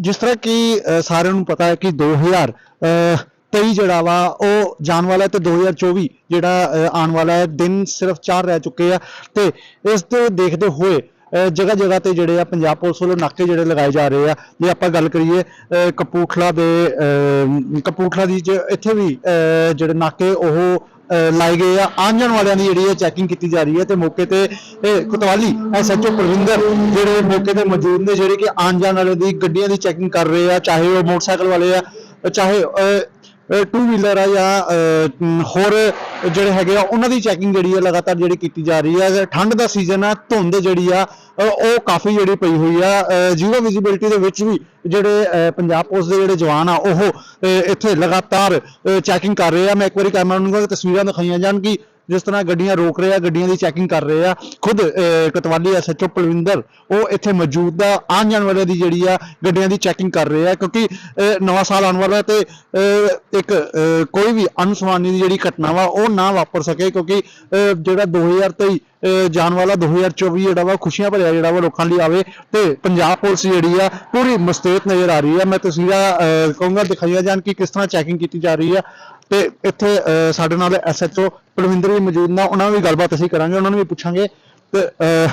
ਜਿਸ ਤਰ੍ਹਾਂ ਕਿ ਸਾਰਿਆਂ ਨੂੰ ਪਤਾ ਹੈ ਕਿ 2000 ਅ, 23 ਜਿਹੜਾ ਵਾ ਉਹ ਜਾਣ ਵਾਲਾ ਹੈ ਤੇ 2024 ਜਿਹੜਾ ਆਉਣ ਵਾਲਾ ਹੈ ਦਿਨ ਸਿਰਫ 4 ਰਹਿ ਚੁੱਕੇ ਆ ਤੇ ਇਸ ਤੋਂ ਦੇਖਦੇ ਹੋਏ ਜਗ੍ਹਾ ਜਗ੍ਹਾ ਤੇ ਜਿਹੜੇ ਆ ਪੰਜਾਬ ਪੁਲਿਸ ਵੱਲੋਂ ਨਾਕੇ ਜਿਹੜੇ ਲਗਾਏ ਜਾ ਰਹੇ ਆ ਜੇ ਆਪਾਂ ਗੱਲ ਕਰੀਏ ਕਪੂਰਥਲਾ ਦੇ ਕਪੂਰਥਲਾ ਦੀ ਚ ਇੱਥੇ ਵੀ ਜਿਹੜੇ ਨਾਕੇ ਉਹ ਲਾਏ ਗਏ ਆ। ਆਉਣ ਜਾਣ ਵਾਲਿਆਂ ਦੀ ਜਿਹੜੀ ਹੈ ਚੈਕਿੰਗ ਕੀਤੀ ਜਾ ਰਹੀ ਹੈ ਤੇ ਮੌਕੇ ਤੇ ਇਹ ਕੋਤਵਾਲੀ ਐਸਐਚਓ ਪ੍ਰਵਿੰਦਰ ਜਿਹੜੇ ਮੌਕੇ ਤੇ ਮੌਜੂਦ ਨੇ ਜਿਹੜੇ ਕਿ ਆਉਣ ਜਾਣ ਵਾਲੇ ਦੀ ਗੱਡੀਆਂ ਦੀ ਚੈਕਿੰਗ ਕਰ ਰਹੇ ਆ ਚਾਹੇ ਉਹ ਮੋਟਰਸਾਈਕਲ ਵਾਲੇ ਆ ਚਾਹੇ ਟੂ ਵੀਲਰ ਆ ਜਾਂ ਅ, ਹੋਰ ਜਿਹੜੇ ਹੈਗੇ ਆ ਉਹਨਾਂ ਦੀ ਚੈਕਿੰਗ ਜਿਹੜੀ ਹੈ ਲਗਾਤਾਰ ਜਿਹੜੀ ਕੀਤੀ ਜਾ ਰਹੀ ਹੈ ਠੰਡ ਦਾ ਸੀਜ਼ਨ ਆ ਧੁੰਦ ਜਿਹੜੀ ਆ ਉਹ ਕਾਫੀ ਜਿਹੜੀ ਪਈ ਹੋਈ ਆ। ਜ਼ੀਰੋ ਵਿਜ਼ਿਬਿਲਟੀ ਦੇ ਵਿੱਚ ਵੀ ਜਿਹੜੇ ਅ, ਪੰਜਾਬ ਪੁਲਿਸ ਦੇ ਜਿਹੜੇ ਜਵਾਨ ਆ ਉਹ ਇੱਥੇ ਲਗਾਤਾਰ ਚੈਕਿੰਗ ਕਰ ਰਹੇ ਆ। ਮੈਂ ਇੱਕ ਵਾਰੀ ਕੈਮਰਾ ਨੂੰ ਤਸਵੀਰਾਂ ਦਿਖਾਈਆਂ ਜਾਣ ਕਿ ਜਿਸ ਤਰ੍ਹਾਂ ਗੱਡੀਆਂ ਰੋਕ ਰਹੇ ਆ ਗੱਡੀਆਂ ਦੀ ਚੈਕਿੰਗ ਕਰ ਰਹੇ ਆ ਖੁਦ ਅਹ, ਕਤਵਾਲੀ ਐਸਐਚਓ ਪਲਵਿੰਦਰ ਉਹ ਇੱਥੇ ਮੌਜੂਦ ਆ ਆਉਣ ਜਾਣ ਵਾਲਿਆਂ ਦੀ ਜਿਹੜੀ ਆ ਗੱਡੀਆਂ ਦੀ ਚੈਕਿੰਗ ਕਰ ਰਹੇ ਆ ਕਿਉਂਕਿ ਨਵਾਂ ਸਾਲ ਆਉਣ ਵਾਲਾ ਤੇ ਇੱਕ ਕੋਈ ਵੀ ਅਨਸਮਾਨੀ ਦੀ ਜਿਹੜੀ ਘਟਨਾ ਵਾ ਉਹ ਨਾ ਵਾਪਰ ਸਕੇ ਕਿਉਂਕਿ ਅਹ, ਜਿਹੜਾ 2023 ਅਹ, ਜਾਣ ਵਾਲਾ 2024 ਜਿਹੜਾ ਵਾ ਖੁਸ਼ੀਆਂ ਭਰਿਆ ਜਿਹੜਾ ਵਾ ਲੋਕਾਂ ਲਈ ਆਵੇ ਤੇ ਪੰਜਾਬ ਪੁਲਿਸ ਜਿਹੜੀ ਆ ਪੂਰੀ ਮੁਸਤੈਦ ਨਜ਼ਰ ਆ ਰਹੀ ਆ। ਮੈਂ ਤਸਵੀਰਾਂ ਅਹ, ਕਹੂੰਗਾ ਦਿਖਾਈਆਂ ਜਾਣ ਕਿ ਕਿਸ ਤਰ੍ਹਾਂ ਚੈਕਿੰਗ ਕੀਤੀ ਜਾ ਰਹੀ ਆ। ਤੇ ਇੱਥੇ ਅਹ, ਸਾਡੇ ਨਾਲ ਐਸਐਚਓ ਪਲਵਿੰਦਰ ਵੀ ਮੌਜੂਦ ਨੇ ਉਹਨਾਂ ਨਾਲ ਵੀ ਗੱਲਬਾਤ ਅਸੀਂ ਕਰਾਂਗੇ ਉਹਨਾਂ ਨੂੰ ਵੀ ਪੁੱਛਾਂਗੇ ਤੇ ਅਹ,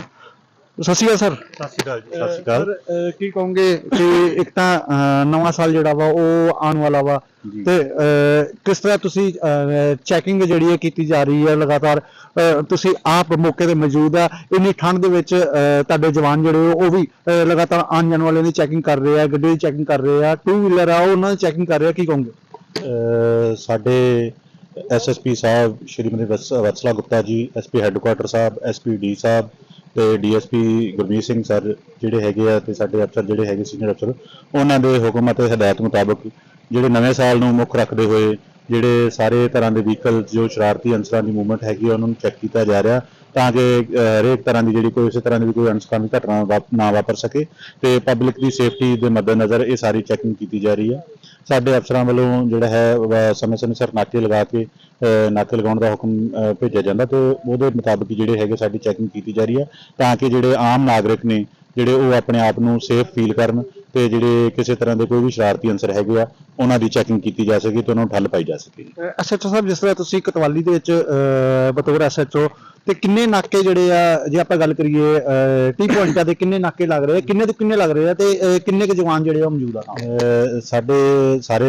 ਸਤਿ ਸ਼੍ਰੀ ਅਕਾਲ ਸਰ। ਸਤਿ ਸ਼੍ਰੀ ਅਕਾਲ ਜੀ ਸਤਿ ਸ਼੍ਰੀ ਅਕਾਲ। ਸਰ, ਕੀ ਕਹੋਗੇ ਕਿ ਇੱਕ ਤਾਂ ਅਹ, ਨਵਾਂ ਸਾਲ ਜਿਹੜਾ ਵਾ ਉਹ ਆਉਣ ਵਾਲਾ ਵਾ। ਤੇ ਅਹ, ਕਿਸ ਤਰ੍ਹਾਂ ਤੁਸੀਂ ਚੈਕਿੰਗ ਜਿਹੜੀ ਹੈ ਕੀਤੀ ਜਾ ਰਹੀ ਹੈ ਲਗਾਤਾਰ ਅਹ, ਤੁਸੀਂ ਆਪ ਮੌਕੇ ਤੇ ਮੌਜੂਦ ਆ ਇੰਨੀ ਠੰਡ ਦੇ ਵਿੱਚ ਅਹ, ਤੁਹਾਡੇ ਜਵਾਨ ਜਿਹੜੇ ਉਹ ਵੀ ਅਹ, ਲਗਾਤਾਰ ਆਉਣ ਜਾਣ ਵਾਲਿਆਂ ਦੀ ਚੈਕਿੰਗ ਕਰ ਰਹੇ ਆ ਗੱਡੀ ਦੀ ਚੈਕਿੰਗ ਕਰ ਰਹੇ ਆ ਟੂ ਵੀਲਰ ਆ ਉਹ ਉਹਨਾਂ ਦੀ ਚੈਕਿੰਗ ਕਰ ਰਹੇ ਆ ਕੀ ਕਹੋਗੇ? ਸਾਡੇ ਐਸਐਸਪੀ ਸਾਹਿਬ, Shrimati Vats- Vatsala Gupta ji SP headquarter sahib SP D sahib ਤੇ ਡੀਐਸਪੀ ਗੁਰਮੀਤ ਸਿੰਘ ਸਰ ਜਿਹੜੇ ਹੈਗੇ ਆ ਤੇ ਸਾਡੇ ਅਫਸਰ ਜਿਹੜੇ ਹੈਗੇ ਸੀਨੀਅਰ ਅਫਸਰ, ਉਹਨਾਂ ਦੇ ਹੁਕਮ ਅਤੇ ਹਦਾਇਤ ਮੁਤਾਬਕ ਜਿਹੜੇ ਨਵੇਂ ਸਾਲ ਨੂੰ ਮੁੱਖ ਰੱਖਦੇ ਹੋਏ ਜਿਹੜੇ ਸਾਰੇ ਤਰ੍ਹਾਂ ਦੇ ਵਹੀਕਲ ਜੋ ਸ਼ਰਾਰਤੀ ਅਨਸਰਾਂ ਦੀ ਮੂਵਮੈਂਟ ਹੈਗੀ ਆ, ਉਹਨਾਂ ਨੂੰ ਚੈੱਕ ਕੀਤਾ ਜਾ ਰਿਹਾ ਤਾਂ ਕਿ ਹਰੇਕ ਤਰ੍ਹਾਂ ਦੀ ਜਿਹੜੀ ਕੋਈ ਇਸੇ ਤਰ੍ਹਾਂ ਦੀ ਵੀ ਕੋਈ ਅਨਸਕਾਮੀ ਘਟਨਾ ਵਾਪ- ਨਾ ਵਾਪਰ ਸਕੇ ਤੇ ਪਬਲਿਕ ਦੀ ਸੇਫਟੀ ਦੇ ਮੱਦੇਨਜ਼ਰ ਇਹ ਸਾਰੀ ਚੈਕਿੰਗ ਕੀਤੀ ਜਾ ਰਹੀ ਹੈ ਸਾਡੇ ਅਫਸਰਾਂ ਵੱਲੋਂ ਜਿਹੜਾ ਹੈ ਸਮੇਂ-ਸਮੇਂ ਸਿਰ ਨਾਕੇ ਲਗਾ ਕੇ ਅਹ, ਨਾਕੇ ਲਗਾਉਣ ਦਾ ਹੁਕਮ ਭੇਜਿਆ ਜਾਂਦਾ ਤੇ ਉਹਦੇ ਮੁਤਾਬਕ ਜਿਹੜੇ ਹੈਗੇ ਸਾਡੀ ਚੈਕਿੰਗ ਕੀਤੀ ਜਾ ਰਹੀ ਹੈ ਤਾਂ ਕਿ ਜਿਹੜੇ ਆਮ ਨਾਗਰਿਕ ਨੇ ਜਿਹੜੇ ਉਹ ਆਪਣੇ ਆਪ ਨੂੰ ਸੇਫ ਫੀਲ ਕਰਨ ਤੇ ਜਿਹੜੇ ਕਿਸੇ ਤਰ੍ਹਾਂ ਦੇ ਕੋਈ ਵੀ ਸ਼ਰਾਰਤੀ ਅੰਸਰ ਹੈਗੇ ਆ ਉਹਨਾਂ ਦੀ ਚੈਕਿੰਗ ਕੀਤੀ ਜਾ ਸਕੇ ਤੇ ਉਹਨਾਂ ਨੂੰ ਠੱਲ ਪਾਈ ਜਾ ਸਕੇ। ਐਸਐਚਓ ਸਾਹਿਬ ਜਿਸ ਤਰ੍ਹਾਂ ਤੁਸੀਂ ਕਤਵਾਲੀ ਦੇ ਵਿੱਚ ਅਹ, ਬਤੌਰ ਐਸਐਚਓ ਤੇ ਕਿੰਨੇ ਨਾਕੇ ਜਿਹੜੇ ਆ ਜੇ ਆਪਾਂ ਗੱਲ ਕਰੀਏ ਟੀ ਪੁਆਇੰਟਾਂ ਦੇ ਕਿੰਨੇ ਨਾਕੇ ਲੱਗ ਰਹੇ ਆ ਕਿੰਨੇ ਤੋਂ ਕਿੰਨੇ ਲੱਗ ਰਹੇ ਆ ਤੇ ਅਹ, ਕਿੰਨੇ ਕੁ ਜਵਾਨ ਜਿਹੜੇ ਆ ਮੌਜੂਦ ਆ? ਅਹ ਸਾਡੇ ਸਾਰੇ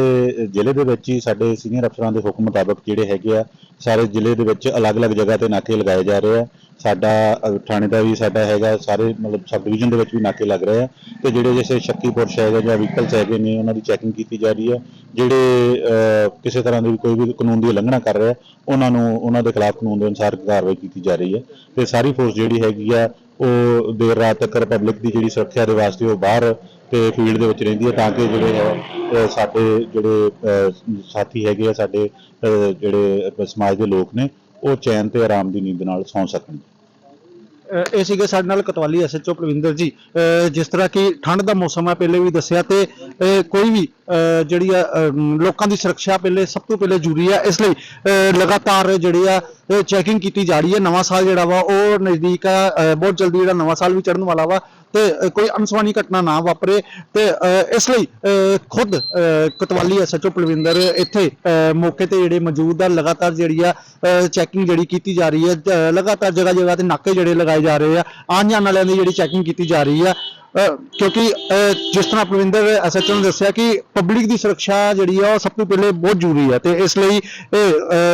ਜ਼ਿਲ੍ਹੇ ਦੇ ਵਿੱਚ ਹੀ ਸਾਡੇ ਸੀਨੀਅਰ ਅਫਸਰਾਂ ਦੇ ਹੁਕਮ ਮੁਤਾਬਕ ਜਿਹੜੇ ਹੈਗੇ ਆ ਸਾਰੇ ਜ਼ਿਲ੍ਹੇ ਦੇ ਵਿੱਚ ਅਲੱਗ-ਅਲੱਗ ਜਗ੍ਹਾ ਤੇ ਨਾਕੇ ਲਗਾਏ ਜਾ ਰਹੇ ਆ। ਸਾਡਾ ਥਾਣੇ ਦਾ ਵੀ ਸਾਡਾ ਹੈਗਾ, ਸਾਰੇ ਮਤਲਬ ਸਬ ਡਿਵੀਜ਼ਨ ਦੇ ਵਿੱਚ ਵੀ ਨਾਕੇ ਲੱਗ ਰਹੇ ਆ। ਤੇ ਜਿਹੜੇ ਜਿਵੇਂ ਸ਼ੱਕੀ ਪੁਰਸ਼ ਹੈਗੇ ਜਾਂ ਵਹੀਕਲਸ ਹੈਗੇ ਨੇ, ਉਹਨਾਂ ਦੀ ਚੈਕਿੰਗ ਕੀਤੀ ਜਾ ਰਹੀ ਹੈ ਜਿਹੜੇ ਕਿਸੇ ਤਰ੍ਹਾਂ ਦੀ ਵੀ ਕੋਈ ਵੀ ਕਾਨੂੰਨ ਦੀ ਉਲੰਘਣਾ ਕਰ ਰਿਹਾ, ਉਹਨਾਂ ਨੂੰ, ਉਹਨਾਂ ਦੇ ਖਿਲਾਫ ਕਾਨੂੰਨ ਦੇ ਅਨੁਸਾਰ ਕਾਰਵਾਈ ਕੀਤੀ ਜਾ ਰਹੀ ਹੈ ਤੇ ਸਾਰੀ ਫੋਰਸ ਜਿਹੜੀ ਹੈਗੀ ਆ, ਉਹ ਦੇਰ ਰਾਤ ਤੱਕ ਪਬਲਿਕ ਦੀ ਜਿਹੜੀ ਸੁਰੱਖਿਆ ਦੇ ਵਾਸਤੇ ਉਹ ਬਾਹਰ ਤੇ ਫੀਲਡ ਦੇ ਵਿੱਚ ਰਹਿੰਦੀ ਹੈ ਤਾਂ ਕਿ ਜਿਹੜੇ ਹੈ ਸਾਡੇ ਜਿਹੜੇ ਸਾਥੀ ਹੈਗੇ ਆ, ਸਾਡੇ ਜਿਹੜੇ ਸਮਾਜ ਦੇ ਲੋਕ ਨੇ ਉਹ ਚੈਨ ਤੇ ਆਰਾਮ ਦੀ ਨੀਂਦ ਨਾਲ ਸੌਂ ਸਕਣ। ਅਹ, ਇਹ ਸੀਗੇ ਸਾਡੇ ਨਾਲ ਕਤਵਾਲੀ ਐਸਐਚਓ ਪ੍ਰਵਿੰਦਰ ਜੀ। ਅਹ, ਜਿਸ ਤਰ੍ਹਾਂ ਕਿ ਠੰਡ ਦਾ ਮੌਸਮ ਹੈ ਪਹਿਲੇ ਵੀ ਦੱਸਿਆ ਤੇ ਅਹ, ਕੋਈ ਵੀ ਅਹ, ਜਿਹੜੀ ਆ ਅਮ, ਲੋਕਾਂ ਦੀ ਸੁਰੱਖਿਆ ਪਹਿਲੇ ਸਭ ਤੋਂ ਪਹਿਲੇ ਜ਼ਰੂਰੀ ਹੈ ਇਸ ਲਈ ਅਹ, ਲਗਾਤਾਰ ਜਿਹੜੀ ਆ ਚੈਕਿੰਗ ਕੀਤੀ ਜਾ ਰਹੀ ਹੈ। ਨਵਾਂ ਸਾਲ ਜਿਹੜਾ ਵਾ ਉਹ ਨਜ਼ਦੀਕ ਆ। ਅਹ, ਬਹੁਤ ਜਲਦੀ ਜਿਹੜਾ ਨਵਾਂ ਸਾਲ ਵੀ ਚੜ੍ਹਨ ਵਾਲਾ ਵਾ ਤੇ ਕੋਈ ਅਨਸਵਾਨੀ ਘਟਨਾ ਨਾ ਵਾਪਰੇ ਤੇ ਅਹ, ਇਸ ਲਈ ਅਹ, ਖੁਦ ਅਹ, ਕਤਵਾਲੀ ਐਸਐਚਓ ਪਲਵਿੰਦਰ ਇੱਥੇ ਅਹ, ਮੌਕੇ ਤੇ ਜਿਹੜੇ ਮੌਜੂਦ ਆ ਲਗਾਤਾਰ ਜਿਹੜੀ ਆ ਚੈਕਿੰਗ ਜਿਹੜੀ ਕੀਤੀ ਜਾ ਰਹੀ ਹੈ ਲਗਾਤਾਰ ਜਗ੍ਹਾ ਜਗ੍ਹਾ ਤੇ ਨਾਕੇ ਜਿਹੜੇ ਲਗਾਏ ਜਾ ਰਹੇ ਆ ਆਉਣ ਜਾਣ ਵਾਲਿਆਂ ਦੀ ਜਿਹੜੀ ਚੈਕਿੰਗ ਕੀਤੀ ਜਾ ਰਹੀ ਆ ਕਿਉਂਕਿ ਜਿਸ ਤਰ੍ਹਾਂ ਪਲਵਿੰਦਰ ਐਸਐਚਓ ਨੇ ਦੱਸਿਆ ਕਿ ਪਬਲਿਕ ਦੀ ਸੁਰੱਖਿਆ ਜਿਹੜੀ ਆ, ਉਹ ਸਭ ਤੋਂ ਪਹਿਲੇ ਬਹੁਤ ਜ਼ਰੂਰੀ ਹੈ ਤੇ ਇਸ ਲਈ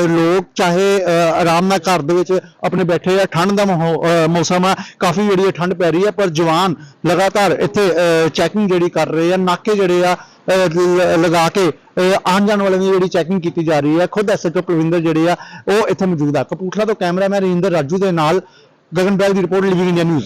ਲੋਕ ਚਾਹੇ ਆਰਾਮ ਨਾਲ ਘਰ ਦੇ ਵਿੱਚ ਆਪਣੇ ਬੈਠੇ ਆ, ਠੰਡ ਦਾ ਮਾਹੌ- ਮੌਸਮ ਆ, ਕਾਫੀ ਜਿਹੜੀ ਹੈ ਠੰਡ ਪੈ ਰਹੀ ਹੈ ਪਰ ਜਵਾਨ ਲਗਾਤਾਰ ਇੱਥੇ ਚੈਕਿੰਗ ਜਿਹੜੀ ਕਰ ਰਹੇ ਆ, ਨਾਕੇ ਜਿਹੜੇ ਆ ਲਗਾ ਕੇ ਆਉਣ ਜਾਣ ਵਾਲਿਆਂ ਦੀ ਜਿਹੜੀ ਚੈਕਿੰਗ ਕੀਤੀ ਜਾ ਰਹੀ ਹੈ ਖੁਦ ਐਸਐਚਓ ਪ੍ਰਵਿੰਦਰ ਜਿਹੜੇ ਆ, ਉਹ ਇੱਥੇ ਮੌਜੂਦ ਆ। ਕਪੂਰਥਲਾ ਤੋਂ ਕੈਮਰਾਮੈਨ ਰਿੰਦਰ ਰਾਜੂ ਦੇ ਨਾਲ ਗਗਨ ਬੈਲ ਦੀ ਰਿਪੋਰਟ ਲਿਵਿੰਗ ਇੰਡੀਆ ਨਿਊਜ਼